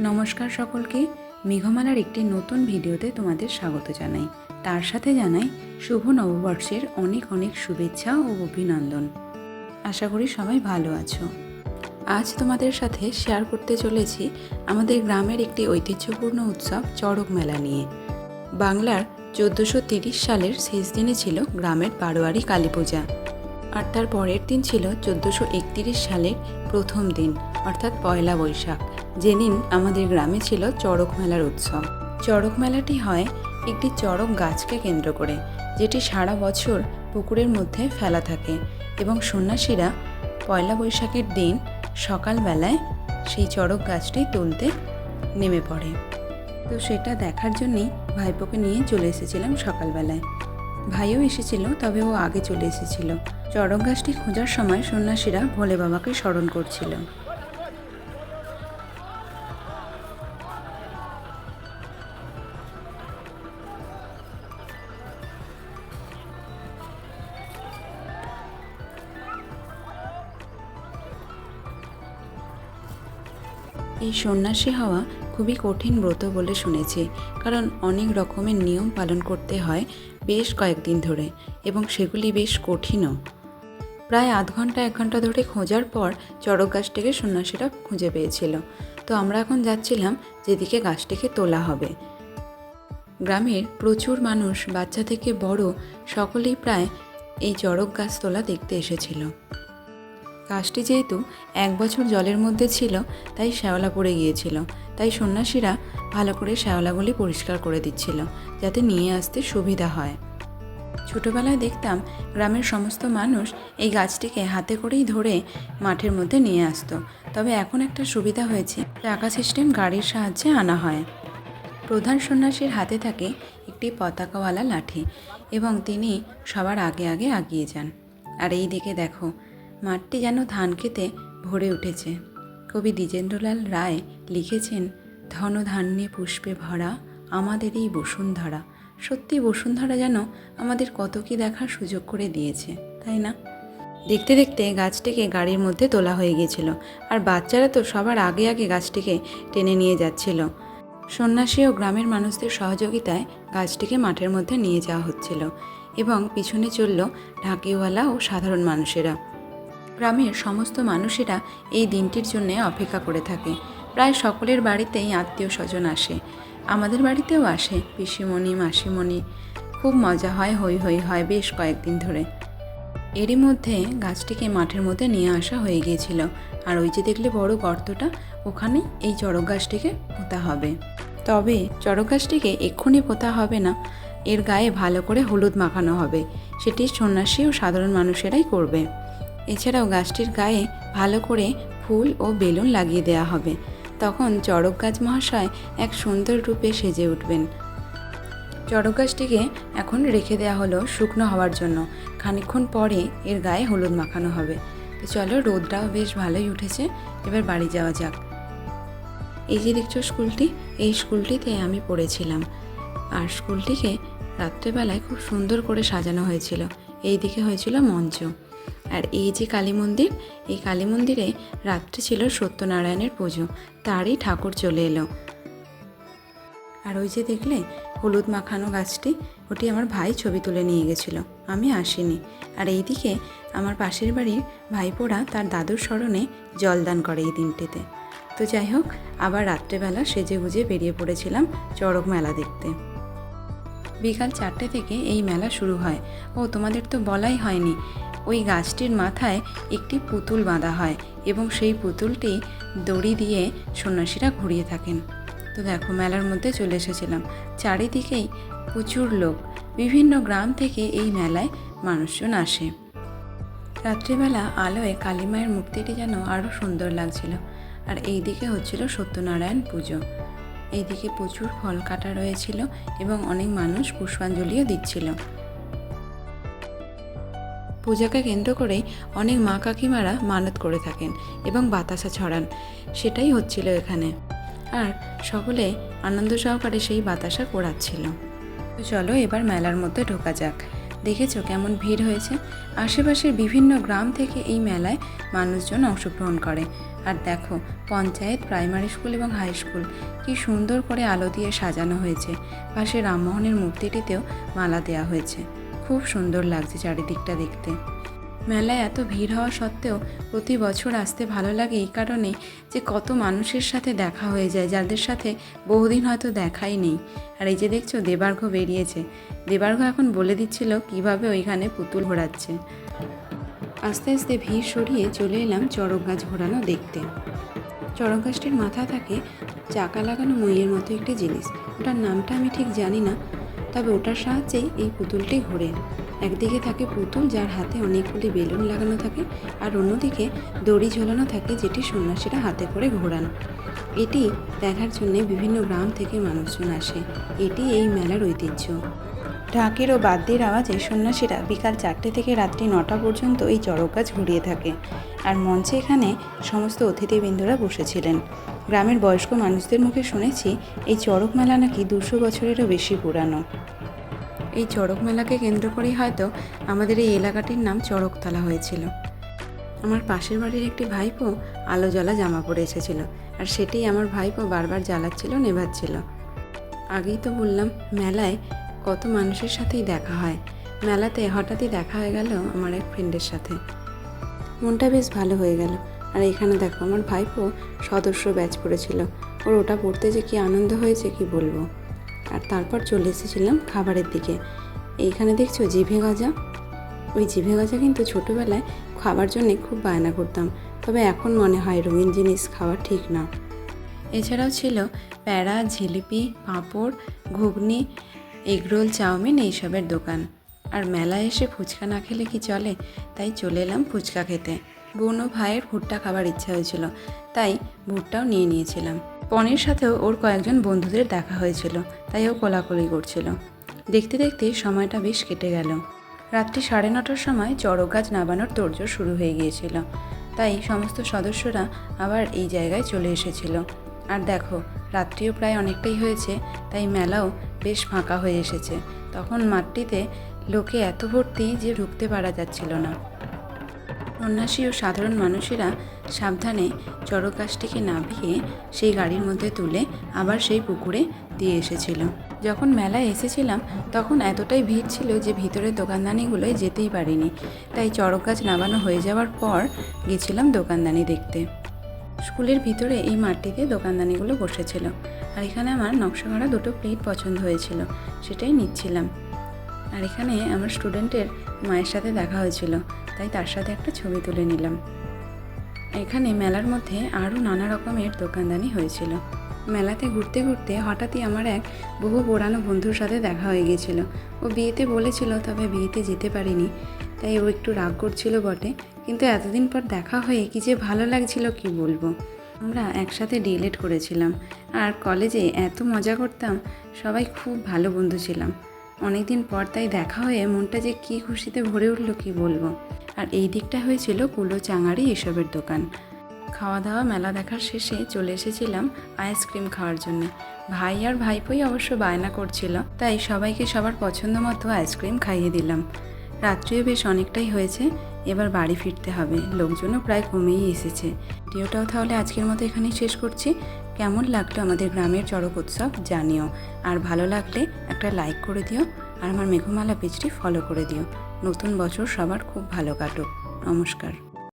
নমস্কার সকলকে। মেঘমালার একটি নতুন ভিডিওতে তোমাদের স্বাগত জানাই। তার সাথে জানাই শুভ নববর্ষের অনেক অনেক শুভেচ্ছা ও অভিনন্দন। আশা করি সবাই ভালো আছো। আজ তোমাদের সাথে শেয়ার করতে চলেছি আমাদের গ্রামের একটি ঐতিহ্যপূর্ণ উৎসব চড়ক মেলা নিয়ে। বাংলার চোদ্দোশো সালের শেষ দিনে ছিল গ্রামের বারোয়ারি কালী পূজা। আর তার পরের দিন ছিল চোদ্দোশো সালের প্রথম দিন, অর্থাৎ পয়লা বৈশাখ। যেদিন আমাদের গ্রামে ছিল চড়ক মেলার উৎসব। চড়ক মেলাটি হয় একটি চড়ক গাছকে কেন্দ্র করে, যেটি সারা বছর পুকুরের মধ্যে ফেলা থাকে এবং সন্ন্যাসীরা পয়লা বৈশাখের দিন সকালবেলায় সেই চড়ক গাছটি তুলতে নেমে পড়ে। তো সেটা দেখার জন্যেই ভাইপোকে নিয়ে চলে এসেছিলাম সকালবেলায়। ভাইও এসেছিল, তবে ও আগে চলে এসেছিল। চড়ক গাছটি খোঁজার সময় সন্ন্যাসীরা ভোলে বাবাকে স্মরণ করছিল। এই সন্ন্যাসী হওয়া খুবই কঠিন ব্রত বলে শুনেছি, কারণ অনেক রকমের নিয়ম পালন করতে হয় বেশ কয়েকদিন ধরে, এবং সেগুলি বেশ কঠিনও। প্রায় আধ ঘণ্টা এক ঘণ্টা ধরে খোঁজার পর চড়ক গাছটিকে সন্ন্যাসীরা খুঁজে পেয়েছিল। তো আমরা এখন যাচ্ছিলাম যেদিকে গাছটিকে তোলা হবে। গ্রামের প্রচুর মানুষ, বাচ্চা থেকে বড়, সকলেই প্রায় এই চড়ক গাছ তোলা দেখতে এসেছিল। গাছটি যেহেতু এক বছর জলের মধ্যে ছিল, তাই শ্যাওলা পড়ে গিয়েছিল। তাই সন্ন্যাসীরা ভালো করে শ্যাওলাগুলি পরিষ্কার করে দিচ্ছিল, যাতে নিয়ে আসতে সুবিধা হয়। ছোটবেলায় দেখতাম গ্রামের সমস্ত মানুষ এই গাছটিকে হাতে করেই ধরে মাঠের মধ্যে নিয়ে আসতো। তবে এখন একটা সুবিধা হয়েছে চাকা সিস্টেম গাড়ির সাহায্যে আনা হয়। প্রধান সন্ন্যাসীর হাতে থাকে একটি পতাকাওয়ালা লাঠি এবং তিনি সবার আগে আগে আগিয়ে যান। আর এই দিকে দেখো মাঠটি যেন ধান খেতে ভরে উঠেছে। কবি দ্বিজেন্দ্রলাল রায় লিখেছেন, ধন ধান্যে পুষ্পে ভরা আমাদের এই বসুন্ধরা। সত্যি বসুন্ধরা যেন আমাদের কত কি দেখার সুযোগ করে দিয়েছে, তাই না? দেখতে দেখতে গাছটিকে গাড়ির মধ্যে তোলা হয়ে গিয়েছিল, আর বাচ্চারা তো সবার আগে আগে গাছটিকে টেনে নিয়ে যাচ্ছিল। সন্ন্যাসী ও গ্রামের মানুষদের সহযোগিতায় গাছটিকে মাঠের মধ্যে নিয়ে যাওয়া হচ্ছিল এবং পিছনে চলল ঢাকিওয়ালা ও সাধারণ মানুষেরা। গ্রামের সমস্ত মানুষেরা এই দিনটির জন্য অপেক্ষা করে থাকে। প্রায় সকলের বাড়িতেই আত্মীয় স্বজন আসে। আমাদের বাড়িতেও আসে, পিসিমণি, মাসিমণি। খুব মজা হয় হই হই হয় বেশ কয়েকদিন ধরে। এরই মধ্যে গাছটিকে মাঠের মধ্যে নিয়ে আসা হয়ে গিয়েছিল। আর ওই যে দেখলে বড় গর্তটা, ওখানে এই চড়ক গাছটিকে পোতা হবে। তবে চড়ক গাছটিকে এক্ষুনি পোতা হবে না, এর গায়ে ভালো করে হলুদ মাখানো হবে। সেটি সন্ন্যাসী ও সাধারণ মানুষেরাই করবে। এছাড়াও গাছটির গায়ে ভালো করে ফুল ও বেলুন লাগিয়ে দেওয়া হবে। তখন চড়ক গাছ মহাশয় এক সুন্দর রূপে সেজে উঠবেন। চড়ক গাছটিকে এখন রেখে দেওয়া হলো শুকনো হওয়ার জন্য। খানিকক্ষণ পরে এর গায়ে হলুদ মাখানো হবে। তো চলো, রোদটাও বেশ ভালোই উঠেছে। এবার বাড়ি যাওয়া যাক। এই যে দেখছ স্কুলটি, এই স্কুলটিতে আমি পড়েছিলাম। আর স্কুলটিকে রাত্রেবেলায় খুব সুন্দর করে সাজানো হয়েছিল। এই দিকে হয়েছিল মঞ্চ। আর এই যে কালী মন্দির, এই কালী মন্দিরে রাত্রে ছিল সত্যনারায়ণের পুজো, তারই ঠাকুর চলে এলো। আর ওই যে দেখলে, হলুদ মাখানো গাছটি, ওটি আমার ভাই ছবি তুলে নিয়ে গেছিল, আমি আসিনি। আর এইদিকে আমার পাশের বাড়ির ভাইপোরা তার দাদুর স্মরণে জলদান করে এই দিনটিতে। তো যাই হোক, আবার রাত্রেবেলা সেজে গুজে বেরিয়ে পড়েছিলাম চড়ক মেলা দেখতে। বিকাল চারটে থেকে এই মেলা শুরু হয়। ও, তোমাদের তো বলাই হয়নি। ওই গাছটির মাথায় একটি পুতুল বাঁধা হয় এবং সেই পুতুলটি দড়ি দিয়ে সন্ন্যাসীরা ঘুরিয়ে থাকেন। তো দেখো, মেলার মধ্যে চলে এসেছিলাম। চারিদিকেই প্রচুর লোক। বিভিন্ন গ্রাম থেকে এই মেলায় মানুষজন আসে। রাত্রিবেলা আলোয় কালীমায়ের মূর্তিটি যেন আরও সুন্দর লাগছিল। আর এই দিকে হচ্ছিল সত্যনারায়ণ পুজো। এইদিকে প্রচুর ফল কাটা রয়েছিল এবং অনেক মানুষ পুষ্পাঞ্জলিও দিচ্ছিল। পূজাকে কেন্দ্র করেই অনেক মা কাকিমারা মানত করে থাকেন এবং বাতাসা ছড়ান। সেটাই হচ্ছিল এখানে। আর সকলে আনন্দ সহকারে সেই বাতাসা কোড়াচ্ছিল চলো এবার মেলার মধ্যে ঢোকা যাক। দেখেছ কেমন ভিড় হয়েছে? আশেপাশের বিভিন্ন গ্রাম থেকে এই মেলায় মানুষজন অংশগ্রহণ করে। আর দেখো, পঞ্চায়েত, প্রাইমারি স্কুল এবং হাই স্কুল কি সুন্দর করে আলো দিয়ে সাজানো হয়েছে। পাশে রামমোহনের মূর্তিটিতেও মালা দেওয়া হয়েছে। খুব সুন্দর লাগছে চারিদিকটা দেখতে। মেলায় এত ভিড় হওয়া সত্ত্বেও প্রতি বছর আসতে ভালো লাগে এই কারণে যে কত মানুষের সাথে দেখা হয়ে যায়, যাদের সাথে বহুদিন হয়তো দেখাই নেই। আর এই যে দেখছ, দেবার্ঘ বেরিয়েছে। দেবার্ঘ এখন বলে দিচ্ছিল কীভাবে ওইখানে পুতুল ঘোরাচ্ছে। আস্তে আস্তে ভিড় সরিয়ে চলে এলাম চড়ক গাছ ঘোরানো দেখতে। চড়ক গাছটির মাথা থাকে চাকা লাগানো মইয়ের মতো একটি জিনিস। ওটার নামটা আমি ঠিক জানি না তবে ওটার সাহায্যেই এই পুতুলটি ঘোরে। একদিকে থাকে পুতুল, যার হাতে অনেকগুলি বেলুন লাগানো থাকে, আর অন্যদিকে দড়ি ঝোলানো থাকে যেটি সন্ন্যাসীরা হাতে করে ঘোরান। এটি দেখার জন্য বিভিন্ন গ্রাম থেকে মানুষজন আসে। এটি এই মেলার ঐতিহ্য। ঢাকের ও বাদ্যের আওয়াজে সন্ন্যাসীরা বিকাল চারটে থেকে রাত্রি নটা পর্যন্ত এই চড়ক গাছ ঘুরিয়ে থাকে। আর মঞ্চে এখানে সমস্ত অতিথিবৃন্দরা বসেছিলেন। গ্রামের বয়স্ক মানুষদের মুখে শুনেছি এই চড়ক মেলা নাকি দুশো বছরেরও বেশি পুরানো। এই চড়ক মেলাকে কেন্দ্র করেই হয়তো আমাদের এই এলাকাটির নাম চড়কতলা হয়েছিল। আমার পাশের বাড়ির একটি ভাইপো আলো জ্বলা জামা পরে এসেছিল আর সেটাই আমার ভাইপো বারবার জ্বালাচ্ছিল, নেভাচ্ছিল। আগেই তো বললাম, মেলায় কত মানুষের সাথেই দেখা হয়। মেলাতে হঠাৎই দেখা হয়ে গেল আমার এক ফ্রেন্ডের সাথে। মনটা বেশ ভালো হয়ে গেল। আর এখানে দেখো আমার ভাইপো সদস্য ব্যাচ পড়েছিল। ওর ওটা পড়তে যে কি আনন্দ হয়েছে কি বলব? আর তারপর চলে এসেছিলাম খাবারের দিকে। এইখানে দেখছ জিভে গজা? ওই জিভে গজা কিন্তু ছোটোবেলায় খাবার জন্যে খুব বায়না করতাম। তবে এখন মনে হয় রঙিন জিনিস খাওয়া ঠিক না। এছাড়াও ছিল প্যাড়া জিলিপি, পাঁপড়, ঘুগনি, এগরোল, চাউমিন এইসবের দোকান। আর মেলায় এসে ফুচকা না খেলে কি চলে? তাই চলে এলাম ফুচকা খেতে। বোন ভাইয়ের ভুট্টা খাবার ইচ্ছা হয়েছিল, তাই ভুট্টাও নিয়ে নিয়েছিলাম। পনির সাথেও ওর কয়েকজন বন্ধুদের দেখা হয়েছিল, তাই ও কোলাকুলি করছিল। দেখতে দেখতে সময়টা বেশ কেটে গেল। রাত্রি সাড়ে নটার সময় চড়ক গাছ নামানোর তোড়জোড় শুরু হয়ে গিয়েছিল, তাই সমস্ত সদস্যরা আবার এই জায়গায় চলে এসেছিল। আর দেখো, রাত্রিও প্রায় অনেকটাই হয়েছে, তাই মেলাও বেশ ফাঁকা হয়ে এসেছে। তখন মাঠটিতে লোকে এত ভর্তি যে ঢুকতে পারা যাচ্ছিল না। সন্ন্যাসী ও সাধারণ মানুষেরা সাবধানে চড়কাশটিকে নামিয়ে সেই গাড়ির মধ্যে তুলে আবার সেই পুকুরে দিয়ে এসেছিল। যখন মেলায় এসেছিলাম, তখন এতটাই ভিড় ছিল যে ভিতরের দোকানদানিগুলোয় যেতেই পারিনি। তাই চড়ক গাছ নামানো হয়ে যাওয়ার পর গেছিলাম দোকানদানি দেখতে। স্কুলের ভিতরে এই মাঠটিতে দোকানদানিগুলো বসেছিল। আর এখানে আমার নকশা করা দুটো প্লেট পছন্দ হয়েছিল, সেটাই নিচ্ছিলাম। আর এখানে আমার স্টুডেন্টের মায়ের সাথে দেখা হয়েছিল। তাই তার সাথে একটা ছবি তুলে নিলাম। এখানে মেলার মধ্যে আরও নানা রকমের দোকানদানি হয়েছিল। মেলাতে ঘুরতে ঘুরতে হঠাৎই আমার এক বহু পুরানো বন্ধুর সাথে দেখা হয়ে গিয়েছিল। ও বিয়েতে বলেছিল, তবে বিয়েতে যেতে পারিনি। তাই ও একটু রাগ করছিল বটে, কিন্তু এতদিন পর দেখা হয়ে কি যে ভালো লাগছিল কি বলব। আমরা একসাথে ডিএলএড করেছিলাম। আর কলেজে এত মজা করতাম, সবাই খুব ভালো বন্ধু ছিলাম। অনেকদিন পর তাই দেখা হয়ে মনটা যে কী খুশিতে ভরে উঠল কি বলব। আর এই দিকটা হয়েছিল কুলো চাঙারি এসবের দোকান। খাওয়া দাওয়া মেলা দেখার শেষে চলে এসেছিলাম আইসক্রিম খাওয়ার জন্য। ভাই আর ভাইপোই অবশ্য বায়না করছিল, তাই সবাইকে সবার পছন্দ মতো আইসক্রিম খাইয়ে দিলাম। রাত্রিও বেশ অনেকটাই হয়েছে, এবার বাড়ি ফিরতে হবে, লোকজনও প্রায় কমেই এসেছে। ভিডিওটাও তাহলে আজকের মতো এখানেই শেষ করছি। কেমন লাগল আমাদের গ্রামের চড়ক উৎসব জানিও। আর ভালো লাগলে একটা লাইক করে দিও আর আমার মেঘমালা পেজটি ফলো করে দিও। নতুন বছর সবার খুব ভালো কাটুক। নমস্কার।